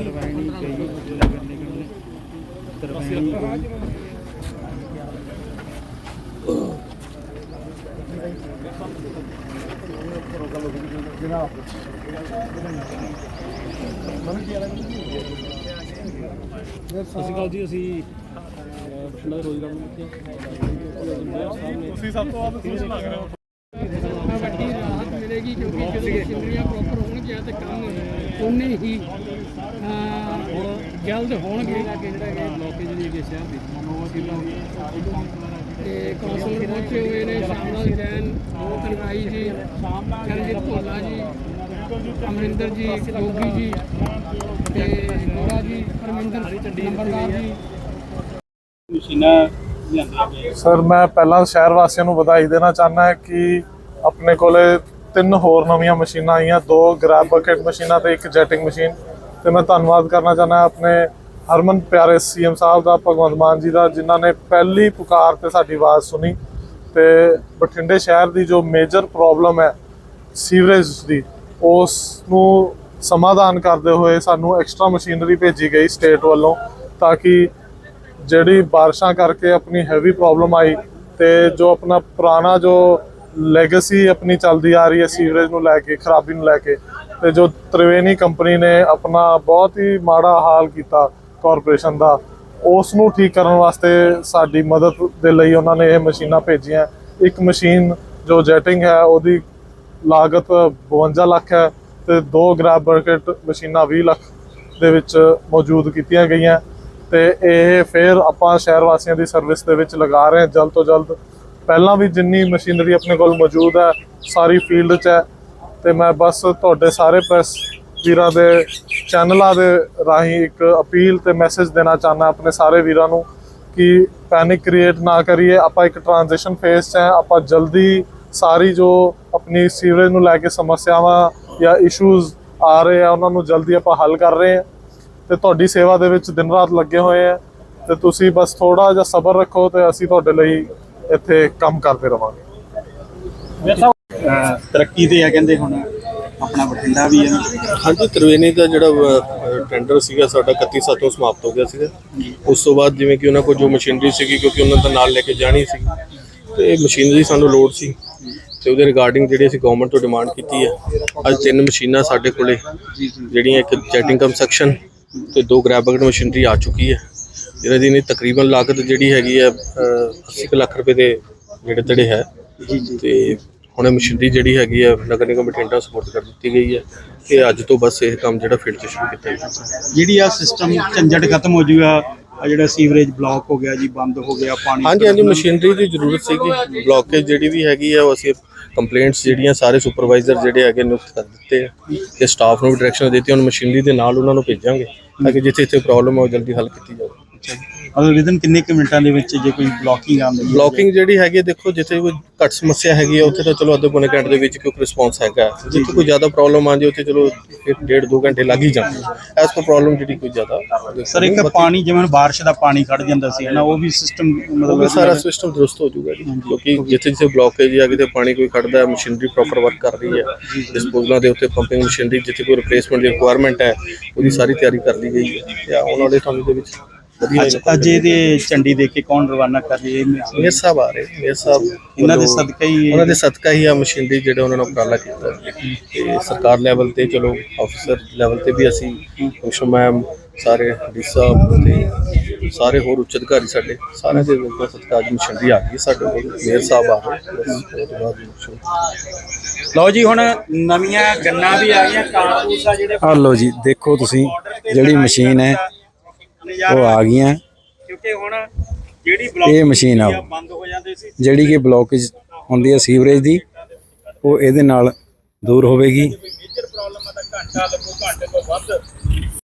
ਕਰਵਾਣੀ ਚਾਹੀਏ ਸਤਿ ਸ਼੍ਰੀ ਅਕਾਲ ਜੀ ਅਸੀਂ ਪਿੰਡ ਦੇ ਰੋਜ਼ਗਾਰ ਨੂੰ ਤੁਸੀਂ ਸਭ ਤੋਂ ਵੱਧ ਸੋਚ ਲੱਗ ਰਹੇ ਹੋ ਮਿਲੇਗੀ ਕਿਉਂਕਿ ਜਦੋਂ ਮਸ਼ੀਨਰੀਆਂ ਪ੍ਰੋਪਰ ਹੋਣਗੀਆਂ ਤੇ ਕੰਮ ਉਨੇ ਹੀ ਜਲਦ ਹੋਣਗੇ। ਦੀ ਸ਼ਹਿਰ ਦੀ ਤੇ ਕੌਂਸਲਰ ਪਹੁੰਚੇ ਹੋਏ ਨੇ ਸ਼ਾਮਲਾਲ ਜੈਨ ਕਨਵਾਈ ਜੀ ਚਰਨਜੀਤ ਭੋਲਾ ਜੀ ਅਮਰਿੰਦਰ ਜੀ ਜੋਗੀ ਜੀ ਤੇ ਗੋਰਾ ਜੀ ਪਰਮਿੰਦਰ ਨੰਬਰਦਾਰ ਜੀ। ਸਰ ਮੈਂ ਪਹਿਲਾਂ ਸ਼ਹਿਰ ਵਾਸੀਆਂ ਨੂੰ ਵਧਾਈ ਦੇਣਾ ਚਾਹੁੰਦਾ ਹਾਂ ਕਿ ਆਪਣੇ ਕੋਲੇ ਤਿੰਨ ਹੋਰ ਨਵੀਆਂ ਮਸ਼ੀਨਾਂ ਆਈਆਂ, ਦੋ ਗ੍ਰੈਬ ਬਕਟ ਮਸ਼ੀਨਾਂ ਤੇ ਇੱਕ ਜੈਟਿੰਗ ਮਸ਼ੀਨ ਤੇ ਮੈਂ ਧੰਨਵਾਦ ਕਰਨਾ ਚਾਹੁੰਦਾ ਆਪਣੇ ਹਰਮਨ ਪਿਆਰੇ ਸੀਐਮ ਸਾਹਿਬ ਦਾ, ਭਗਵੰਤ ਮਾਨ ਜੀ ਦਾ, ਜਿਨ੍ਹਾਂ ਨੇ ਪਹਿਲੀ ਪੁਕਾਰ ਤੇ ਸਾਡੀ ਆਵਾਜ਼ ਸੁਣੀ ਤੇ ਬਠਿੰਡੇ ਸ਼ਹਿਰ ਦੀ ਜੋ ਮੇਜਰ ਪ੍ਰੋਬਲਮ ਹੈ ਸੀਵਰੇਜ ਦੀ ਉਸ ਨੂੰ ਸਮਾਧਾਨ ਕਰਦੇ ਹੋਏ ਸਾਨੂੰ ਐਕਸਟਰਾ ਮਸ਼ੀਨਰੀ ਭੇਜੀ ਗਈ ਸਟੇਟ ਵੱਲੋਂ ਤਾਂ ਕਿ ਜਿਹੜੀ ਬਾਰਿਸ਼ਾਂ ਕਰਕੇ ਆਪਣੀ ਹੈਵੀ ਪ੍ਰੋਬਲਮ ਆਈ ਤੇ ਜੋ ਆਪਣਾ ਪੁਰਾਣਾ ਜੋ ਲੈਗੇਸੀ ਆਪਣੀ ਚੱਲਦੀ ਆ ਰਹੀ ਹੈ, ਸੀਵਰੇਜ ਨੂੰ ਲੈ ਕੇ, ਖਰਾਬੀ ਨੂੰ ਲੈ ਕੇ। ਤੇ ਜੋ ਤ੍ਰਿਵੇਣੀ ਕੰਪਨੀ ਨੇ ਆਪਣਾ ਬਹੁਤ ਹੀ ਮਾੜਾ ਹਾਲ ਕੀਤਾ ਕਾਰਪੋਰੇਸ਼ਨ ਦਾ ਉਸ ਨੂੰ ਠੀਕ ਕਰਨ ਵਾਸਤੇ ਸਾਡੀ ਮਦਦ ਦੇ ਲਈ ਉਹਨਾਂ ਨੇ ਇਹ ਮਸ਼ੀਨਾਂ ਭੇਜੀਆਂ। ਇੱਕ ਮਸ਼ੀਨ ਜੋ ਜੈਟਿੰਗ ਹੈ, ਉਹਦੀ ਲਾਗਤ 52 ਲੱਖ ਹੈ ਤੇ ਦੋ ਗ੍ਰੈਬ ਬਰਕਟ ਮਸ਼ੀਨਾਂ 20 ਲੱਖ ਦੇ ਵਿੱਚ ਮੌਜੂਦ ਕੀਤੀਆਂ ਗਈਆਂ। ਤੇ ਇਹ ਫਿਰ ਆਪਾਂ ਸ਼ਹਿਰ ਵਾਸੀਆਂ ਦੀ ਸਰਵਿਸ ਦੇ ਵਿੱਚ ਲਗਾ ਰਹੇ ਹਾਂ, ਜਲਦ ਤੋਂ ਜਲਦ ਪਹਿਲਾਂ ਵੀ ਜਿੰਨੀ ਮਸ਼ੀਨਰੀ ਆਪਣੇ ਕੋਲ ਮੌਜੂਦ ਹੈ, ਸਾਰੀ ਫੀਲਡ 'ਚ ਹੈ। ਤੇ ਮੈਂ ਬਸ ਤੁਹਾਡੇ ਸਾਰੇ ਪ੍ਰੈਸ ਵੀਰਾਂ ਦੇ ਚੈਨਲਾਂ ਦੇ ਰਾਹੀਂ ਇੱਕ ਅਪੀਲ ਤੇ ਮੈਸੇਜ ਦੇਣਾ ਚਾਹੁੰਦਾ ਆਪਣੇ ਸਾਰੇ ਵੀਰਾਂ ਨੂੰ ਕਿ ਪੈਨਿਕ ਕ੍ਰੀਏਟ ਨਾ ਕਰੀਏ। ਆਪਾਂ ਇੱਕ ਟ੍ਰਾਂਜੀਸ਼ਨ ਫੇਸ 'ਚ ਹੈ। ਆਪਾਂ ਜਲਦੀ ਸਾਰੀ ਜੋ ਆਪਣੀ ਸੀਵਰੇਜ ਨੂੰ ਲੈ ਕੇ ਸਮੱਸਿਆਵਾਂ ਜਾਂ ਇਸ਼ੂਜ਼ ਆ ਰਹੇ ਆ, ਉਹਨਾਂ ਨੂੰ ਜਲਦੀ ਆਪਾਂ ਹੱਲ ਕਰ ਰਹੇ ਹਾਂ। ਤੇ ਤੁਹਾਡੀ ਸੇਵਾ ਦੇ ਵਿੱਚ ਦਿਨ ਰਾਤ ਲੱਗੇ ਹੋਏ ਆ। ਤੇ ਤੁਸੀਂ ਬਸ ਥੋੜਾ ਜਿਹਾ ਸਬਰ ਰੱਖੋ ਤੇ ਅਸੀਂ ਤੁਹਾਡੇ ਲਈ ਇੱਥੇ ਕੰਮ ਕਰਦੇ ਰਵਾਂਗੇ। ਤਰੱਕੀ ਤੇ ਆ ਕਹਿੰਦੇ ਹੁਣ ਆਪਣਾ ਬਠਿੰਡਾ ਵੀ ਹੈ ਹਾਂਜੀ ਤ੍ਰਿਵੇਣੀ ਦਾ ਜਿਹੜਾ ਟੈਂਡਰ ਸੀਗਾ ਸਾਡਾ 31 ਸੱਤ ਤੋਂ ਸਮਾਪਤ ਹੋ ਗਿਆ ਸੀਗਾ। ਉਸ ਤੋਂ ਬਾਅਦ ਜਿਵੇਂ ਕਿ ਉਹਨਾਂ ਕੋਲ ਜੋ ਮਸ਼ੀਨਰੀ ਸੀਗੀ ਕਿਉਂਕਿ ਉਹਨਾਂ ਦਾ ਨਾਲ ਲੈ ਕੇ ਜਾਣੀ ਸੀ। ਤੇ ਮਸ਼ੀਨਰੀ ਸਾਨੂੰ ਲੋਡ ਸੀ। ਤੇ ਉਹਦੇ ਰਿਗਾਰਡਿੰਗ ਜਿਹੜੀ ਅਸੀਂ ਗਵਰਨਮੈਂਟ ਤੋਂ ਡਿਮਾਂਡ ਕੀਤੀ ਹੈ ਅੱਜ ਤਿੰਨ ਮਸ਼ੀਨਾਂ ਸਾਡੇ ਕੋਲੇ ਜਿਹੜੀਆਂ ਇੱਕ ਚੈਟਿੰਗ ਕੰਸਟਰਕਸ਼ਨ ਤੇ ਦੋ ਗ੍ਰੈਬ ਬਕਟ ਮਸ਼ੀਨਰੀ ਆ ਚੁੱਕੀ ਹੈ ਜਿਹਨਾਂ ਦੀ ਨੇ ਤਕਰੀਬਨ ਲਾਗਤ ਜਿਹੜੀ ਹੈਗੀ ਹੈ ਅਹ, 80 ਕੁ ਲੱਖ ਰੁਪਏ ਦੇ ਜਿਹੜੇ ਤੜੇ ਹੈ। ਤੇ ਹੁਣ ਮਸ਼ੀਨਰੀ ਜਿਹੜੀ ਹੈਗੀ ਹੈ ਨਗਰ ਨਿਗਮ ਬਠਿੰਡਾ ਸਪੋਰਟ ਕਰ ਦਿੱਤੀ ਗਈ ਹੈ ਤੇ ਅੱਜ ਤੋਂ ਬਸ ਇਹ ਕੰਮ ਜਿਹੜਾ ਫੀਲਡ 'ਚ ਸ਼ੁਰੂ ਕੀਤਾ ਜਾਊਗਾ। ਜਿਹੜੀ ਆ ਸਿਸਟਮ ਝੰਜਟ ਖਤਮ ਹੋ ਜੂਗਾ ਆ ਜਿਹੜਾ ਸੀਵਰੇਜ ਬਲੌਕ ਹੋ ਗਿਆ ਜੀ ਬੰਦ ਹੋ ਗਿਆ ਪਾਣੀ ਹਾਂਜੀ ਹਾਂਜੀ ਮਸ਼ੀਨਰੀ ਦੀ ਜ਼ਰੂਰਤ ਸੀਗੀ। ਬਲੌਕੇਜ ਜਿਹੜੀ ਵੀ ਹੈਗੀ ਆ ਉਹ ਅਸੀਂ ਕੰਪਲੇਂਟਸ ਜਿਹੜੀਆਂ ਸਾਰੇ ਸੁਪਰਵਾਈਜ਼ਰ ਜਿਹੜੇ ਹੈਗੇ ਨਿਯੁਕਤ ਕਰ ਦਿੱਤੇ ਆ ਤੇ ਸਟਾਫ ਨੂੰ ਵੀ ਡਾਇਰੈਕਸ਼ਨ ਦਿੱਤੀ। ਹੁਣ ਮਸ਼ੀਨਰੀ ਦੇ ਨਾਲ ਉਹਨਾਂ ਨੂੰ ਭੇਜਾਂਗੇ ਤਾਂ ਕਿ ਜਿੱਥੇ ਇੱਥੇ ਪ੍ਰੋਬਲਮ ਹੈ ਉਹ ਜਲਦੀ ਹੱਲ ਕੀਤੀ ਜਾਵੇ। ਅਗਰ ਵਿਦਨ ਕਿੰਨੇ ਕੁ ਮਿੰਟਾਂ ਦੇ ਵਿੱਚ ਜੇ ਕੋਈ ਬਲੌਕਿੰਗ ਆਉਂਦੀ ਹੈ? ਬਲੌਕਿੰਗ ਜਿਹੜੀ ਹੈਗੀ ਹੈ, ਦੇਖੋ ਜਿੱਥੇ ਕੋਈ ਘੱਟ ਸਮੱਸਿਆ ਹੈਗੀ ਹੈ ਉੱਥੇ ਤਾਂ ਚਲੋ ਅੱਧੇ ਪੌਣੇ ਘੰਟੇ ਦੇ ਵਿੱਚ ਕਿਉਂਕਿ ਰਿਸਪੌਂਸ ਹੈਗਾ। ਜਿੱਥੇ ਕੋਈ ਜ਼ਿਆਦਾ ਪ੍ਰੋਬਲਮ ਆਉਂਦੀ ਉੱਥੇ ਚਲੋ ਇੱਕ ਡੇਢ ਦੋ ਘੰਟੇ ਲੱਗ ਹੀ ਜਾਂਦੇ ਐਸ ਪਰ ਪ੍ਰੋਬਲਮ ਜਿਹੜੀ ਕੋਈ ਜ਼ਿਆਦਾ ਸਰ ਇੱਕ ਪਾਣੀ ਜਿਵੇਂ ਹੁਣ ਬਾਰਿਸ਼ ਦਾ ਪਾਣੀ ਖੜ ਜਾਂਦਾ ਸੀ ਹਨਾ ਉਹ ਵੀ ਸਿਸਟਮ ਉਹ ਮਤਲਬ ਵੀ ਸਾਰਾ ਸਿਸਟਮ ਦਰੁਸਤ ਹੋ ਜਾਊਗਾ ਜੀ। ਕਿਉਂਕਿ ਜਿੱਥੇ ਜਿੱਥੇ ਬਲੌਕੇਜ ਜਾਂ ਕਿਤੇ ਪਾਣੀ ਕੋਈ ਖੜਦਾ ਹੈ ਮਸ਼ੀਨਰੀ ਪ੍ਰੋਪਰ ਵਰਕ ਕਰ ਰਹੀ ਹੈ। ਡਿਸਪੋਜ਼ਲਾਂ ਦੇ ਉੱਤੇ ਪੰਪਿੰਗ ਮਸ਼ੀਨਰੀ ਜਿੱਥੇ ਕੋਈ ਰਿਪਲੇਸਮੈਂਟ ਦੀ ਰਿਕੁਆਇਰਮੈਂਟ ਹੈ ਉਹਦੀ ਸਾਰੀ ਤਿਆਰੀ ਕਰ ਲਈ ਗਈ ਹੈ। ਤੇ ਆਉਣ ਵਾਲੇ ਸਮੇਂ ਦੇ ਵਿੱਚ ਅੱਛਾ ਅੱਜ ਇਹਦੇ ਝੰਡੀ ਦੇ ਕੇ ਕੌਣ ਰਵਾਨਾ ਕਰ ਰਹੀ ਹੈ? ਮੇਰ ਸਾਹਿਬ ਆ ਰਹੇ ਮੇਰ ਸਾਹਿਬ ਇਹਨਾਂ ਦੇ ਵੱਲੋਂ- ਸਦਕਾ ਹੀ ਉਹਨਾਂ ਦੇ ਸਦਕਾ ਹੀ ਆ ਮਸ਼ੀਨਰੀ ਜਿਹੜਾ ਉਹਨਾਂ ਨੇ ਉਪਰਾਲਾ ਕੀਤਾ। ਤੇ ਸਰਕਾਰ ਲੈਵਲ ਤੇ ਚਲੋ ਆਫੀਸਰ ਲੈਵਲ ਤੇ ਵੀ ਅਸੀਂ ਕੁਸ਼ਮ ਮੈਮ ਸਾਰੇ ਡੀ ਸਾਹਿਬ ਤੇ ਸਾਰੇ ਹੋਰ ਉੱਚ ਅਧਿਕਾਰੀ ਸਾਡੇ ਸਾਰਿਆਂ ਦੇ ਵੱਲੋਂ ਸਦਕਾ ਅੱਜ ਮਸ਼ੀਨਰੀ ਆ ਗਈ ਸਾਡੇ ਕੋਲ। ਮੇਰ ਸਾਹਿਬ ਆ ਰਹੇ ਬਸ ਉਹ ਤੋਂ ਬਾਅਦ ਮਸ਼ੀਨਰੀ ਲਓ ਜੀ ਹੁਣ ਨਵੀਆਂ ਗੰਨਾ ਵੀ ਆ ਗਈਆਂ ਕਾਰਤੂਸ ਆ ਜਿਹੜੇ ਆ ਲਓ ਜੀ ਦੇਖੋ ਤੁਸੀਂ ਜਿਹੜੀ ਮਸ਼ੀਨ ਹੈ ਉਹ ਆ ਗਈਆਂ। ਕਿਉਂਕਿ ਹੁਣ ਜਿਹੜੀ ਬਲੌਕ ਇਹ ਮਸ਼ੀਨ ਆ। ਬੰਦ ਹੋ ਜਾਂਦੇ ਸੀ। ਜਿਹੜੀ ਕਿ ਬਲੌਕੇਜ ਹੁੰਦੀ ਹੈ ਸੀਵਰੇਜ ਦੀ ਉਹ ਇਹਦੇ ਨਾਲ ਦੂਰ ਹੋਵੇਗੀ। ਮੇਜਰ ਪ੍ਰੋਬਲਮ ਆ ਤਾਂ ਘੰਟਾ ਲੱਗੋ ਘੰਟੇ ਤੋਂ ਵੱਧ